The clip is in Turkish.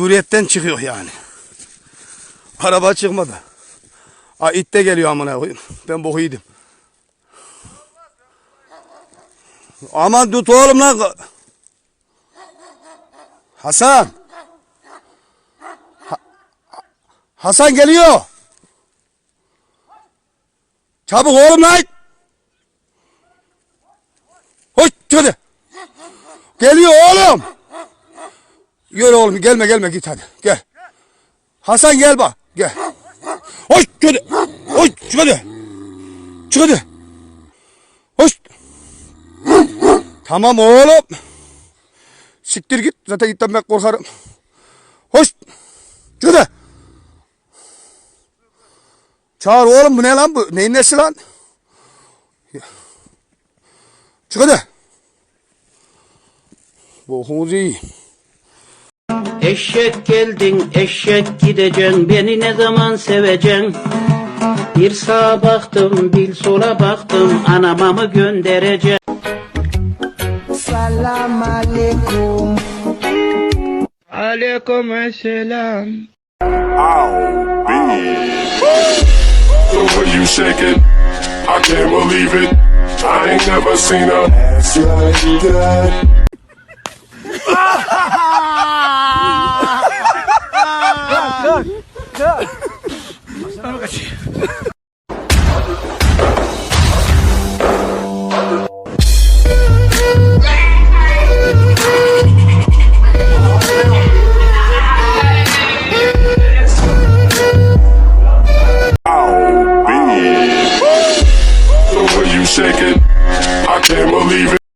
Hürriyetten çıkıyor yani. Araba çıkmadı. Ha it de geliyor amına koyayım. Ben boku. Aman tut oğlum lan. Hasan. Ha- Hasan geliyor. Çabuk oğlum lan. Hoş hadi. Geliyor oğlum. Yürü oğlum gelme gelme git hadi gel. Hasan gel bak gel. Hoş hadi. Hoş çık hadi. Çık. Hoş. Tamam oğlum. Siktir git zaten itten ben korkarım. Hoş. Çık. Çağır oğlum bu ne lan bu? Neyin nesi lan? Çık hadi. Bokumuz iyi. Eşek geldin, eşek gideceksin, beni ne zaman seveceksin? Bir sağa baktım, bir sola baktım, anama mı göndereceksin? Salam alaikum. Aleyküm selam. The way you shake it, I can't believe it. I ain't never seen a ass like that. Look! Look! Ano kasi? Shake it.